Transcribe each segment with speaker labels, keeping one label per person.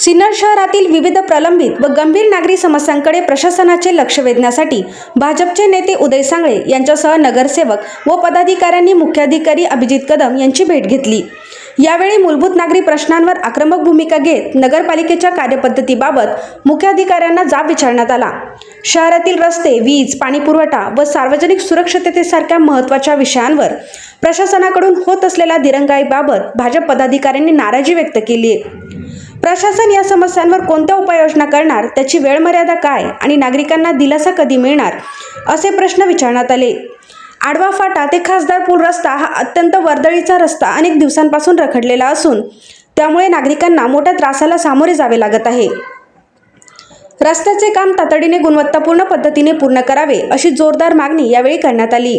Speaker 1: सिन्नर शहरातील विविध प्रलंबित व गंभीर नागरी समस्यांकडे प्रशासनाचे लक्ष वेधण्यासाठी भाजपचे नेते उदय सांगळे यांच्यासह नगरसेवक व पदाधिकाऱ्यांनी मुख्याधिकारी अभिजित कदम यांची भेट घेतली. यावेळी मूलभूत नागरी प्रश्नांवर आक्रमक भूमिका घेत नगरपालिकेच्या कार्यपद्धतीबाबत मुख्याधिकाऱ्यांना जाब विचारण्यात आला. शहरातील रस्ते वीज पाणीपुरवठा व सार्वजनिक सुरक्षिततेसारख्या महत्त्वाच्या विषयांवर प्रशासनाकडून होत असलेल्या दिरंगाईबाबत भाजप पदाधिकाऱ्यांनी नाराजी व्यक्त केली आहे प्रशासन या समस्यांवर कोणत्या उपाययोजना करणार? त्याची वेळमर्यादा काय? आणि नागरिकांना दिलासा कधी मिळणार? असे प्रश्न विचारण्यात आले. आडवा फाटा ते खासदार पूल रस्ता हा अत्यंत वर्दळीचा रस्ता अनेक दिवसांपासून रखडलेला असून त्यामुळे नागरिकांना मोठ्या त्रासाला सामोरे जावे लागत आहे. रस्त्याचे काम तातडीने गुणवत्तापूर्ण पद्धतीने पूर्ण करावे अशी जोरदार मागणी यावेळी करण्यात आली.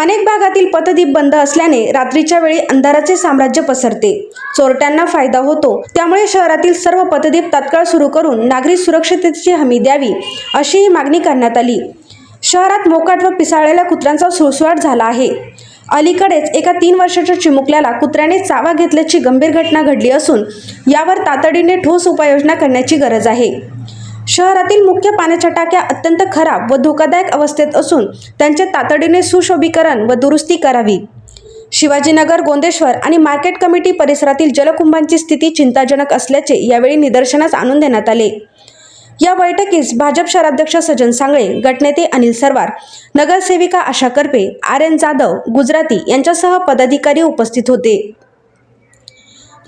Speaker 1: अनेक भागातील पथदीप बंद असल्याने रात्रीच्या वेळी अंधाराचे साम्राज्य पसरते. चोरट्यांना फायदा होतो. त्यामुळे शहरातील सर्व पथदीप तात्काळ सुरू करून नागरी सुरक्षिततेची हमी द्यावी अशी ही मागणी करण्यात आली. शहरात मोकाट व पिसाळलेल्या कुत्र्यांचा सुळसुळाट झाला आहे. अलीकडेच एका तीन वर्षाच्या चिमुकल्याला कुत्र्याने चावा घेतल्याची गंभीर घटना घडली असून यावर तातडीने ठोस उपाययोजना करण्याची गरज आहे. शहरातील मुख्य पाण्याच्या टाक्या अत्यंत खराब व धोकादायक अवस्थेत असून त्यांचे तातडीने सुशोभीकरण व दुरुस्ती करावी. शिवाजीनगर गोंदेश्वर आणि मार्केट कमिटी परिसरातील जलकुंभांची स्थिती चिंताजनक असल्याचे यावेळी निदर्शनास आणून देण्यात आले. या बैठकीस भाजप शहराध्यक्ष सजन सांगळे गटनेते अनिल सरवार नगरसेविका आशा करपे आर एन जाधव गुजराती यांच्यासह पदाधिकारी उपस्थित होते.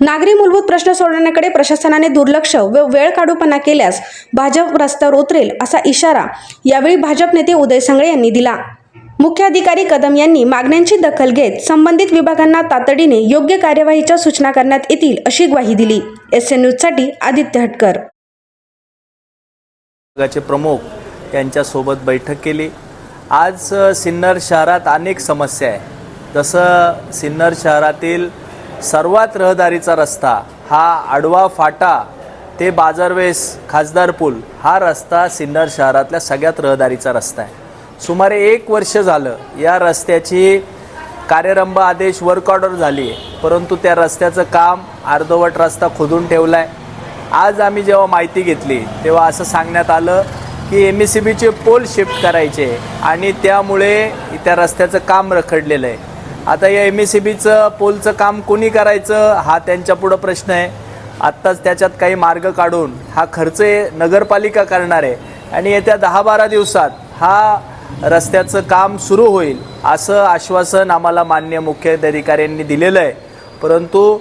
Speaker 1: नागरी मूलभूत प्रश्न सोडवण्याकडे प्रशासनाने दुर्लक्ष व वेळ काढूपणा केल्यास भाजप रस्त्यावर उतरेल असा इशारा यावेळी भाजप नेते उदय सांगळे यांनी दिला. मुख्याधिकारी कदम यांनी मागण्यांची दखल घेत संबंधित विभागांना तातडीने योग्य कार्यवाहीच्या सूचना करण्यात येतील अशी ग्वाही दिली. एस एन न्यूजसाठी आदित्य हटकर.
Speaker 2: विभागाचे प्रमुख यांच्यासोबत बैठक केली. आज सिन्नर शहरात अनेक समस्या आहे. जसं सिन्नर शहरातील सर्वात रहदारीचा रस्ता हा आडवा फाटा ते बाजारवेस खासदार पूल हा रस्ता सिन्नर शहरातल्या सगळ्यात रहदारीचा रस्ता आहे. सुमारे एक वर्ष झालं या रस्त्याची कार्यरंभ आदेश वर्क ऑर्डर झाली आहे. परंतु त्या रस्त्याचं काम अर्धवट रस्ता खोदून ठेवला आहे आज आम्ही जेव्हा माहिती घेतली तेव्हा असं सांगण्यात आलं की एम एस सी बीचे पोल शिफ्ट करायचे आणि त्यामुळे त्या रस्त्याचं काम रखडलेलं आहे. आता या एम एस सी बीचं पोलचं काम कोणी करायचं हा त्यांच्यापुढं प्रश्न आहे. आत्ताच त्याच्यात काही मार्ग काढून हा खर्च नगरपालिका करणार आहे. आणि येत्या दहा बारा दिवसात हा रस्त्याचं काम सुरू होईल असं आश्वासन आम्हाला मान्य मुख्याधिकाऱ्यांनी दिलेलं आहे. परंतु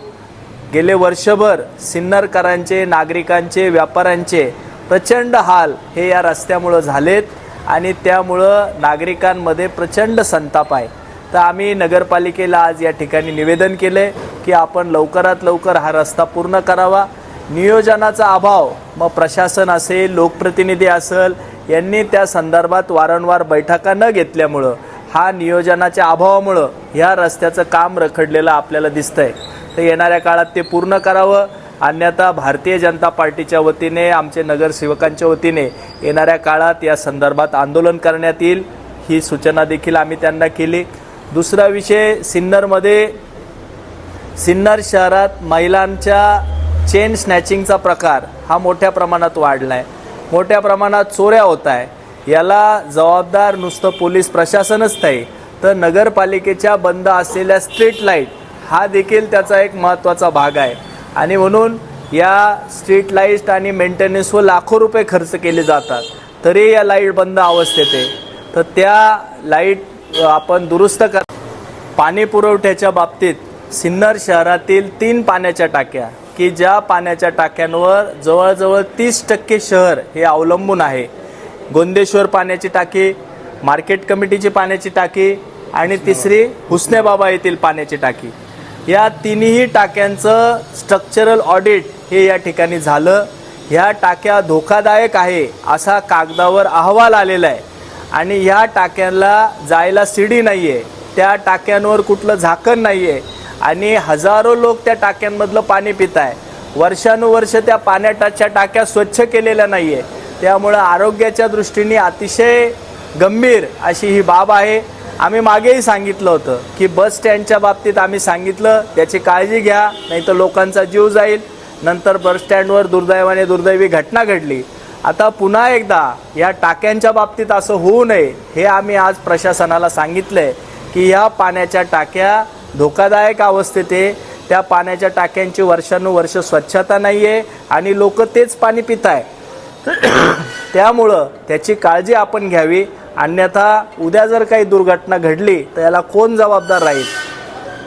Speaker 2: गेले वर्षभर सिन्नरकरांचे नागरिकांचे व्यापाऱ्यांचे प्रचंड हाल हे या रस्त्यामुळं झालेत आणि त्यामुळं नागरिकांमध्ये प्रचंड संताप आहे. तर आम्ही नगरपालिकेला आज या ठिकाणी निवेदन केलं आहे की आपण लवकरात लवकर हा रस्ता पूर्ण करावा. नियोजनाचा अभाव मग प्रशासन असेल लोकप्रतिनिधी असेल यांनी त्या संदर्भात वारंवार बैठका न घेतल्यामुळं हा नियोजनाच्या अभावामुळं ह्या रस्त्याचं काम रखडलेलं आपल्याला दिसतंय. तर येणाऱ्या काळात ते पूर्ण करावं. अन्यथा भारतीय जनता पार्टीच्या वतीने आमचे नगरसेवकांच्या वतीने येणाऱ्या काळात या संदर्भात आंदोलन करण्यात येईल. ही सूचना देखील आम्ही त्यांना केली. दुसरा विषय सिन्नरमध्ये. सिन्नर शहरात महिलांच्या चेन स्नॅचिंगचा प्रकार हा मोठ्या प्रमाणात वाढला आहे मोठ्या प्रमाणात चोऱ्या होत आहे. याला जबाबदार नुसतं पोलीस प्रशासनच नाही तर नगरपालिकेच्या बंद असलेल्या स्ट्रीट लाइट हा देखील त्याचा एक महत्त्वाचा भाग आहे. आणि म्हणून या स्ट्रीट लाइट आणि मेंटेनन्सवर लाखो रुपये खर्च केले जातात. तरी या लाइट बंद अवस्थेत आहे. तर त्या लाइट आपण दुरुस्त कर पाणी पुरवठ्याच्या बाबतीत सिन्नर शहरातील तीन पाण्याच्या टाक्या की ज्या पाण्याच्या टाक्यांवर जवळजवळ तीस टक्के शहर हे अवलंबून आहे. गोंदेश्वर पाण्याची टाकी मार्केट कमिटीची पाण्याची टाकी आणि तिसरी हुसनेबाबा येथील पाण्याची टाकी. या तिन्ही टाक्यांचं स्ट्रक्चरल ऑडिट हे या ठिकाणी झालं. ह्या टाक्या धोकादायक आहे असा कागदावर अहवाल आलेला आहे. आणि ह्या टाक्यांना जायला शिडी नाही आहे त्या टाक्यांवर कुठलं झाकण नाही आहे आणि हजारो लोक त्या टाक्यांमधलं पाणी पित आहे वर्षानुवर्ष त्या पाण्याच्या टाक्या स्वच्छ केलेल्या नाही आहे त्यामुळं आरोग्याच्या दृष्टीने अतिशय गंभीर अशी ही बाब आहे. आम्ही मागेही सांगितलं होतं की बस स्टँडच्या बाबतीत आम्ही सांगितलं त्याची काळजी घ्या नाही तर लोकांचा जीव जाईल. नंतर बसस्टँडवर दुर्दैवाने दुर्दैवी घटना घडली. आता पुन्हा एकदा या टाक्यांच्या बाबतीत असं होऊ नये हे आम्ही आज प्रशासनाला सांगितलंय की ह्या पाण्याच्या टाक्या धोकादायक अवस्थेत आहे. त्या पाण्याच्या टाक्यांची वर्षानुवर्ष स्वच्छता नाही आहे आणि लोक तेच पाणी पित आहे त्यामुळं त्याची काळजी आपण घ्यावी. अन्यथा उद्या जर काही दुर्घटना घडली तर याला कोण जबाबदार राहील?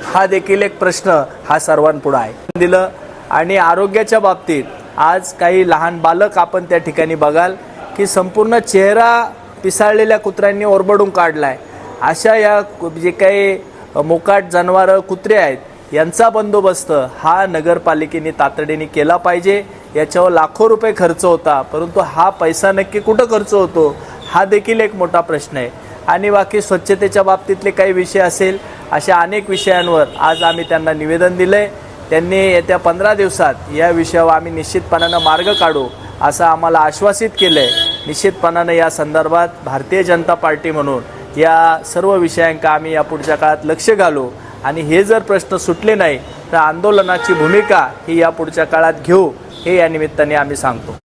Speaker 2: हा देखील एक प्रश्न हा सर्वांपुढं आहे. दिलं आणि आरोग्याच्या बाबतीत आज काही लहान बालक आपण त्या ठिकाणी बघाल की संपूर्ण चेहरा पिसाळलेल्या कुत्र्यांनी ओरबडून काढला आहे अशा या कु- जे काही मोकाट जनावरं कुत्रे आहेत यांचा बंदोबस्त हा नगरपालिकेने तातडीने केला पाहिजे. याच्यावर लाखो रुपये खर्च होता परंतु हा पैसा नक्की कुठं खर्च होतो हा देखील एक मोठा प्रश्न आहे. आणि बाकी स्वच्छतेच्या बाबतीतले काही विषय असेल अशा अनेक विषयांवर आज आम्ही त्यांना निवेदन दिलं आहे त्यांनी येत्या पंधरा दिवसात या विषयावर आम्ही निश्चितपणानं मार्ग काढू असं आम्हाला आश्वासित केलं आहे निश्चितपणानं या संदर्भात भारतीय जनता पार्टी म्हणून या सर्व विषयांका आम्ही या पुढच्या काळात लक्ष घालू. आणि हे जर प्रश्न सुटले नाही तर आंदोलनाची भूमिका ही या पुढच्या काळात घेऊ हे या निमित्ताने आम्ही सांगतो.